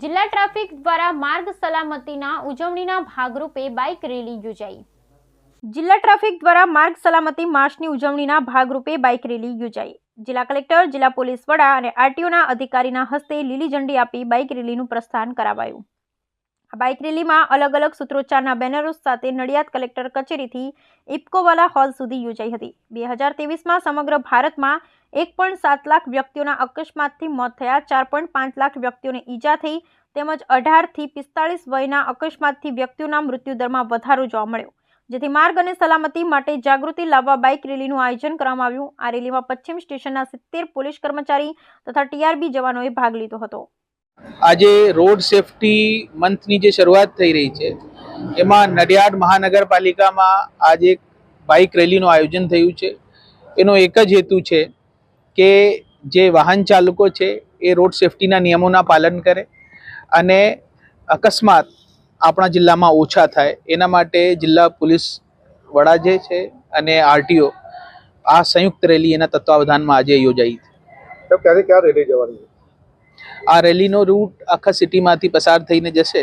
દ્વારા માર્ગ સલામતીના ઉજવણીના ભાગરૂપે બાઇક રેલી યોજાઈ. જિલ્લા ટ્રાફિક દ્વારા માર્ગ સલામતી માર્ચની ઉજવણીના ભાગરૂપે બાઇક રેલી યોજાઈ. જિલ્લા કલેક્ટર, જિલ્લા પોલીસ વડા અને આરટીઓના અધિકારીના હસ્તે લીલી ઝંડી આપી બાઇક રેલીનું પ્રસ્થાન કરાવાયું. આ બાઇક રેલીમાં અલગ અલગ સૂત્રોચ્ચારના બેનરો સાથે નડિયાદ કલેક્ટર કચેરીથી ઇપકોવાલા હોલ સુધી યોજાઈ હતી. બે હજાર તેવીસમાં સમગ્ર ભારતમાં એક પોઈન્ટ સાત લાખ વ્યક્તિઓના અકસ્માતથી મોત થયા. ચાર પોઈન્ટ પાંચ લાખ વ્યક્તિઓને ઈજા થઈ તેમજ અઢારથી પિસ્તાળીસ વયના અકસ્માતથી વ્યક્તિઓના મૃત્યુદરમાં વધારો જોવા મળ્યો. જેથી માર્ગ અને સલામતી માટે જાગૃતિ લાવવા બાઇક રેલીનું આયોજન કરવામાં આવ્યું. આ રેલીમાં પશ્ચિમ સ્ટેશનના સિત્તેર પોલીસ કર્મચારી તથા ટીઆરબી જવાનોએ ભાગ લીધો હતો. આજે રોડ સેફટી મંથની જે શરૂઆત થઈ રહી છે, એમાં નડિયાદ મહાનગરપાલિકામાં આજે બાઇક રેલીનું આયોજન થયું છે. એનો એક જ હેતુ છે કે જે વાહન ચાલકો છે એ રોડ સેફટીના નિયમોના પાલન કરે અને અકસ્માત આપણા જિલ્લામાં ઓછા થાય. એના માટે જિલ્લા પોલીસ વડા જે છે અને આરટીઓ આ સંયુક્ત રેલી એના તત્વાવધાનમાં આજે યોજાઈ ક્યાંથી ક્યાં રેલી જવાની આ રેલીનો રૂટ આખા સિટીમાંથી પસાર થઈને જશે.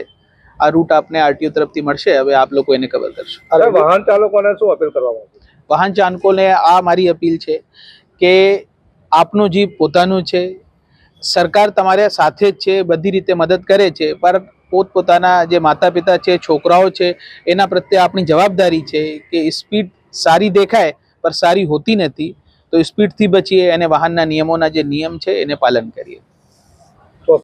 આ રૂટ આપને આરટીઓ તરફથી મળશે. હવે આપ લોકો એને કવર કરશો. વાહન ચાલકોને શું અપીલ કરવા વાહન ચાલકોને આ મારી અપીલ છે કે આપનું જીવ પોતાનું છે. સરકાર તમારે સાથે જ છે, બધી રીતે મદદ કરે છે પણ પોતપોતાના જે માતા પિતા છે, છોકરાઓ છે, એના પ્રત્યે આપણી જવાબદારી છે કે સ્પીડ સારી દેખાય પણ સારી હોતી નથી. તો સ્પીડથી બચીએ અને વાહનના નિયમોના જે નિયમ છે, એને પાલન કરીએ.